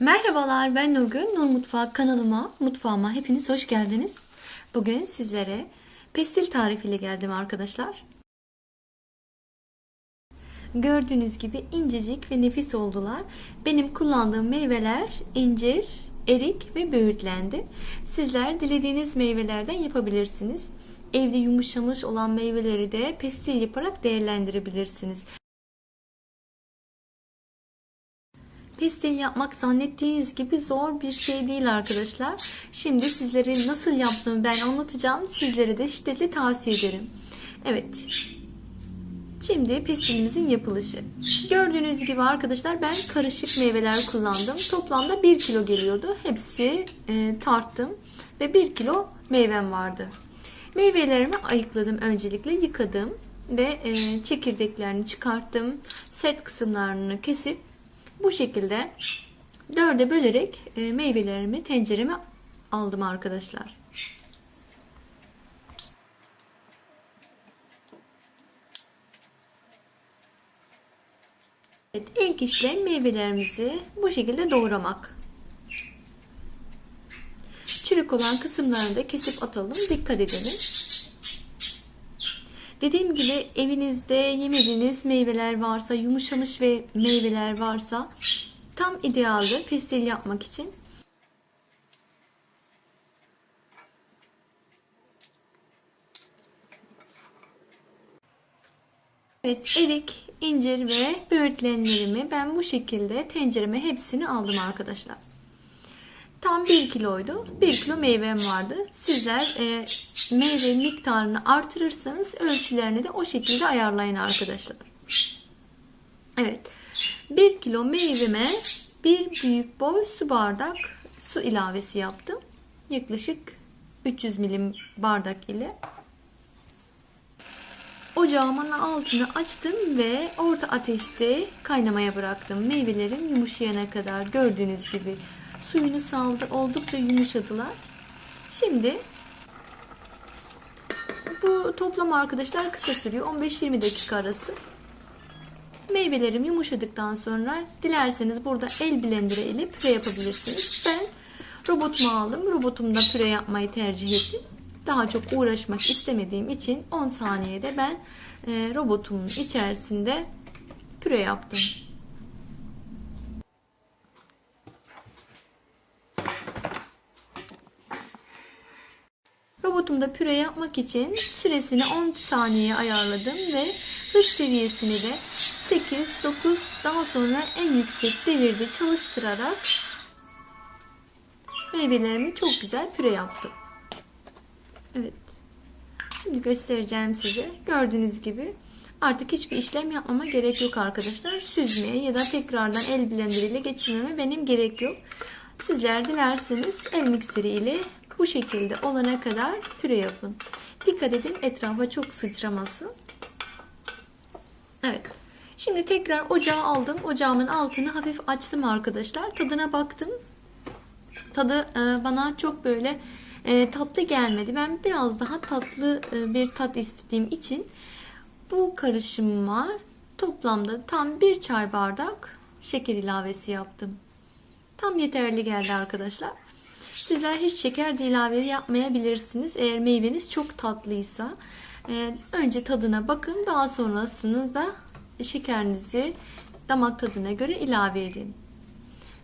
Merhabalar ben Nurgül. Nur Mutfağı kanalıma, mutfağıma hepiniz hoş geldiniz. Bugün sizlere pestil tarifiyle geldim arkadaşlar. Gördüğünüz gibi incecik ve nefis oldular. Benim kullandığım meyveler incir, erik ve böğürtlendi. Sizler dilediğiniz meyvelerden yapabilirsiniz. Evde yumuşamış olan meyveleri de pestil yaparak değerlendirebilirsiniz. Pestil yapmak zannettiğiniz gibi zor bir şey değil arkadaşlar. Şimdi sizlere nasıl yaptığımı ben anlatacağım. Sizlere de şiddetli tavsiye ederim. Evet. Şimdi pestilimizin yapılışı. Gördüğünüz gibi arkadaşlar ben karışık meyveler kullandım. Toplamda 1 kilo geliyordu. Hepsi e, tarttım ve 1 kilo meyvem vardı. Meyvelerimi ayıkladım öncelikle yıkadım ve e, çekirdeklerini çıkarttım. Set kısımlarını kesip bu şekilde dörde bölerek e, meyvelerimi tencereme aldım arkadaşlar. Evet, ilk işlem meyvelerimizi bu şekilde doğramak. Çürük olan kısımlarını da kesip atalım. Dikkat edelim. Dediğim gibi evinizde yemediğiniz meyveler varsa, yumuşamış ve meyveler varsa tam idealdir pestil yapmak için. Evet, erik, incir ve böğürtlenlerimi ben bu şekilde tencereme hepsini aldım arkadaşlar. Tam 1 kiloydu. 1 kilo meyvem vardı. Sizler e, meyve miktarını artırırsanız ölçülerini de o şekilde ayarlayın arkadaşlar. Evet. 1 kilo meyveme bir büyük boy su bardak su ilavesi yaptım. Yaklaşık 300 milim bardak ile. Ocağımın altını açtım ve orta ateşte kaynamaya bıraktım. Meyvelerim yumuşayana kadar gördüğünüz gibi suyunu saldı. Oldukça yumuşadılar. Şimdi bu toplam arkadaşlar kısa sürüyor. 15-20 dakika arası. Meyvelerim yumuşadıktan sonra dilerseniz burada el blender'a ile püre yapabilirsiniz. Ben robotumu aldım. Robotumda püre yapmayı tercih ettim. Daha çok uğraşmak istemediğim için 10 saniyede ben e, robotumun içerisinde püre yaptım. Robotumda püre yapmak için süresini 10 saniyeye ayarladım ve hız seviyesini de 8-9 daha sonra en yüksek devirde çalıştırarak meyvelerimi çok güzel püre yaptım. Evet. Şimdi göstereceğim size. Gördüğünüz gibi artık hiçbir işlem yapmama gerek yok arkadaşlar. Süzmeye ya da tekrardan el blender ile geçirmeme benim gerek yok. Sizler dilerseniz el mikseri ile bu şekilde olana kadar püre yapın. Dikkat edin etrafa çok sıçramasın. Evet. Şimdi tekrar ocağa aldım. Ocağımın altını hafif açtım arkadaşlar. Tadına baktım. Tadı e, bana çok böyle e, tatlı gelmedi. Ben biraz daha tatlı e, bir tat istediğim için bu karışıma toplamda tam bir çay bardak şeker ilavesi yaptım. Tam yeterli geldi arkadaşlar. Sizler hiç şeker de ilave yapmayabilirsiniz. Eğer meyveniz çok tatlıysa e, önce tadına bakın. Daha sonrasını da şekerinizi damak tadına göre ilave edin.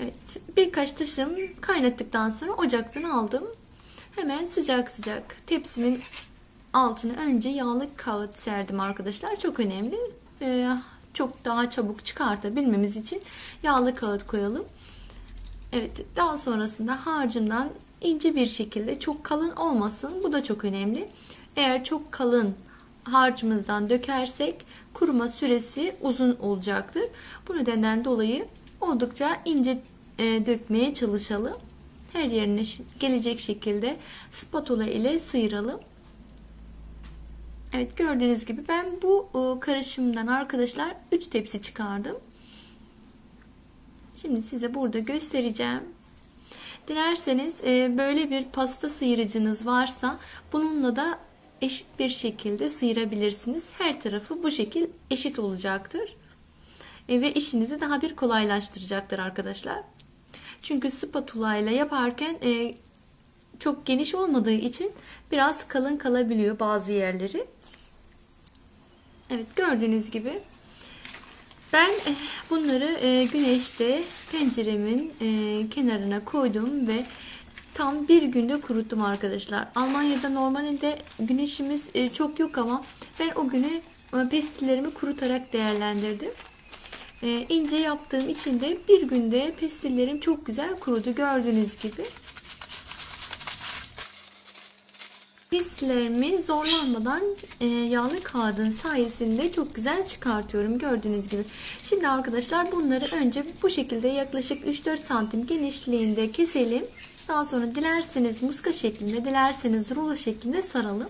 Evet, birkaç taşım kaynattıktan sonra ocaktan aldım. Hemen sıcak sıcak tepsimin altına önce yağlı kağıt serdim arkadaşlar. Çok önemli. Ee, çok daha çabuk çıkartabilmemiz için yağlı kağıt koyalım. Evet, daha sonrasında harcımdan ince bir şekilde çok kalın olmasın. Bu da çok önemli. Eğer çok kalın harcımızdan dökersek kuruma süresi uzun olacaktır. Bu nedenden dolayı oldukça ince e, dökmeye çalışalım. Her yerine gelecek şekilde spatula ile sıyıralım. Evet gördüğünüz gibi ben bu karışımdan arkadaşlar 3 tepsi çıkardım. Şimdi size burada göstereceğim. Dilerseniz e, böyle bir pasta sıyırıcınız varsa bununla da eşit bir şekilde sıyırabilirsiniz. Her tarafı bu şekil eşit olacaktır. E, ve işinizi daha bir kolaylaştıracaktır arkadaşlar. Çünkü spatula ile yaparken e, çok geniş olmadığı için biraz kalın kalabiliyor bazı yerleri. Evet gördüğünüz gibi ben e, bunları e, güneşte penceremin e, kenarına koydum ve tam bir günde kuruttum arkadaşlar. Almanya'da normalde güneşimiz çok yok ama ben o günü pestillerimi kurutarak değerlendirdim. İnce yaptığım için de bir günde pestillerim çok güzel kurudu gördüğünüz gibi. Pistlerimi zorlanmadan e, yağlı kağıdın sayesinde çok güzel çıkartıyorum gördüğünüz gibi. Şimdi arkadaşlar bunları önce bu şekilde yaklaşık 3-4 santim genişliğinde keselim. Daha sonra dilerseniz muska şeklinde dilerseniz rulo şeklinde saralım.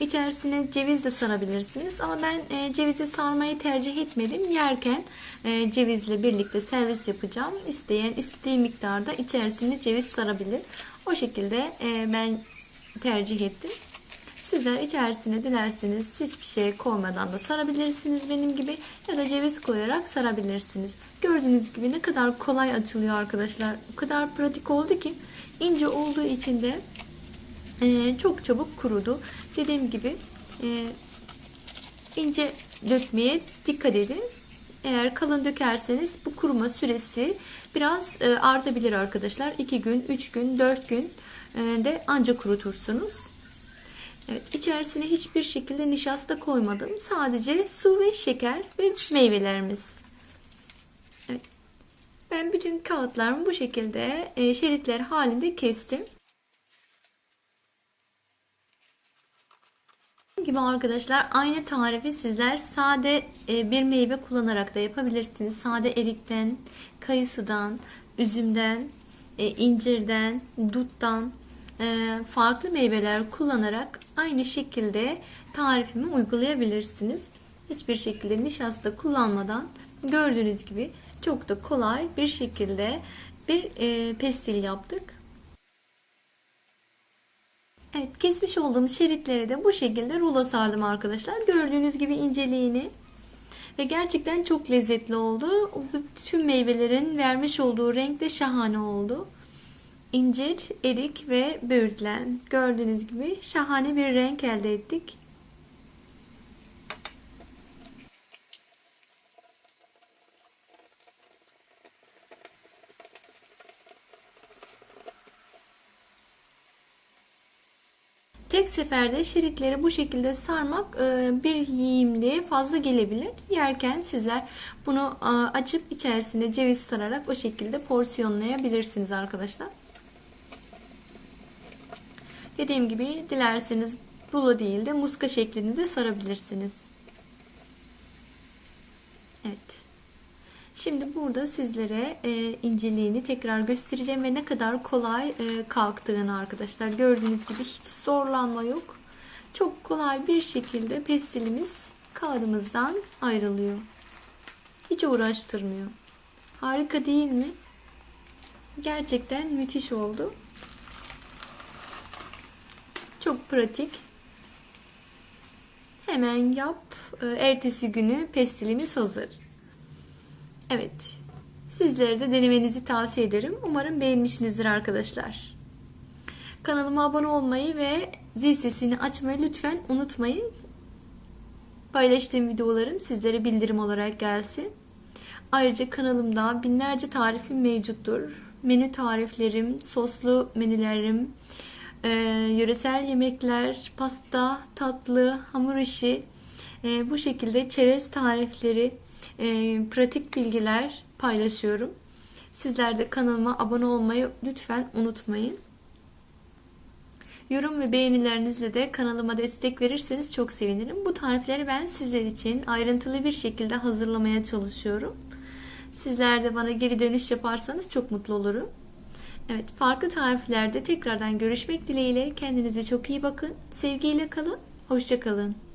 İçerisine ceviz de sarabilirsiniz ama ben e, cevizi sarmayı tercih etmedim. Yerken e, cevizle birlikte servis yapacağım. İsteyen istediği miktarda içerisine ceviz sarabilir. O şekilde e, ben tercih ettim. Sizler içerisine dilerseniz hiçbir şey koymadan da sarabilirsiniz benim gibi ya da ceviz koyarak sarabilirsiniz. Gördüğünüz gibi ne kadar kolay açılıyor arkadaşlar. O kadar pratik oldu ki ince olduğu için de e, çok çabuk kurudu. Dediğim gibi e, ince dökmeye dikkat edin. Eğer kalın dökerseniz bu kuruma süresi biraz e, artabilir arkadaşlar. 2 gün, 3 gün, 4 gün de anca kurutursunuz. Evet, içerisine hiçbir şekilde nişasta koymadım. Sadece su ve şeker ve meyvelerimiz. Ben bütün kağıtlarımı bu şekilde e, şeritler halinde kestim. gibi arkadaşlar aynı tarifi sizler sade e, bir meyve kullanarak da yapabilirsiniz. Sade erikten, kayısıdan, üzümden, e, incirden, duttan e, farklı meyveler kullanarak aynı şekilde tarifimi uygulayabilirsiniz. Hiçbir şekilde nişasta kullanmadan gördüğünüz gibi çok da kolay bir şekilde bir e, pestil yaptık. Evet kesmiş olduğum şeritleri de bu şekilde rulo sardım arkadaşlar. Gördüğünüz gibi inceliğini ve gerçekten çok lezzetli oldu. Tüm meyvelerin vermiş olduğu renk de şahane oldu. İncir, erik ve böğürtlen. Gördüğünüz gibi şahane bir renk elde ettik. Seferde şeritleri bu şekilde sarmak e, bir yiyimliğe fazla gelebilir. Yerken sizler bunu açıp içerisinde ceviz sararak o şekilde porsiyonlayabilirsiniz arkadaşlar. Dediğim gibi dilerseniz rulo değil de muska şeklinde sarabilirsiniz. Evet. Şimdi burada sizlere e, inceliğini tekrar göstereceğim ve ne kadar kolay e, kalktığını arkadaşlar. Gördüğünüz gibi hiç zorlanma yok. Çok kolay bir şekilde pestilimiz kağıdımızdan ayrılıyor. Hiç uğraştırmıyor. Harika değil mi? Gerçekten müthiş oldu. Çok pratik. Hemen yap. E, ertesi günü pestilimiz hazır. Evet. Sizlere de denemenizi tavsiye ederim. Umarım beğenmişsinizdir arkadaşlar. Kanalıma abone olmayı ve zil sesini açmayı lütfen unutmayın. Paylaştığım videolarım sizlere bildirim olarak gelsin. Ayrıca kanalımda binlerce tarifim mevcuttur. Menü tariflerim, soslu menülerim, e, yöresel yemekler, pasta, tatlı, hamur işi, e, bu şekilde çerez tarifleri, e, pratik bilgiler paylaşıyorum. Sizler de kanalıma abone olmayı lütfen unutmayın. Yorum ve beğenilerinizle de kanalıma destek verirseniz çok sevinirim. Bu tarifleri ben sizler için ayrıntılı bir şekilde hazırlamaya çalışıyorum. Sizler de bana geri dönüş yaparsanız çok mutlu olurum. Evet, farklı tariflerde tekrardan görüşmek dileğiyle. Kendinize çok iyi bakın. Sevgiyle kalın. Hoşçakalın.